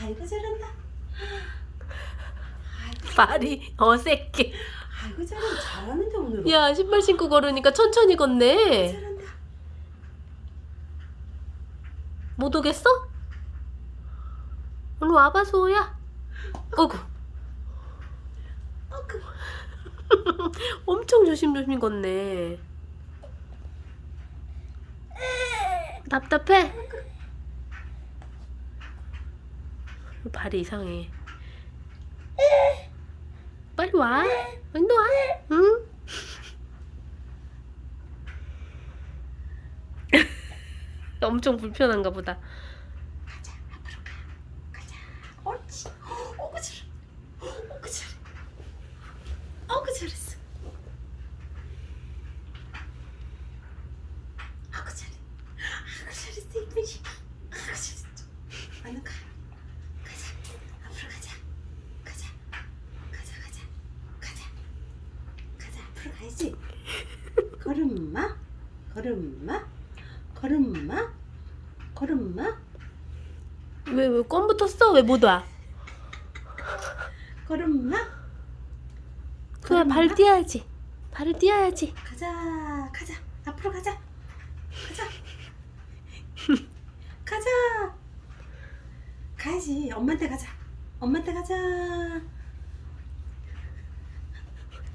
아이고 잘한다. 발이 어색해. 아이고 잘한다. 잘하는데 오늘은. 야 신발 신고 걸으니까 천천히 걷네. 잘한다. 못 오겠어? 오늘 와봐 소야. 어구 어, 그, 엄청 조심조심 걷네. 답답해? 발이 이상해. 빨리 와. 빨리 와. 응? 엄청 불편한가 보다. 가자. 앞으로 가. 가자. 옳지. 어구 잘해. 어구 잘해. 어구 잘했어. 아구 잘해. 아구 잘했어 이쁜이. 아구 잘했어. 얼른 가. 가자. 앞으로 가자. 가자. 가자 가자. 가자. 가야지. 걸음마. 걸음마. 걸음마. 걸음마. 왜, 왜, 껌 붙었어? 왜 못 와? 걸음마. 그래, 발 띄어야지. 발을 띄어야지. 가자 가자 앞으로 가자 가자 가자 가야지 엄마한테 가자 엄마한테 가자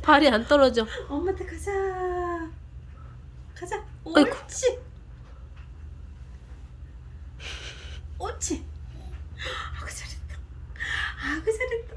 발이 안 떨어져. 엄마한테 가자. 가자. 아이고. 옳지. 옳지. 아구 잘했다. 아구 잘했다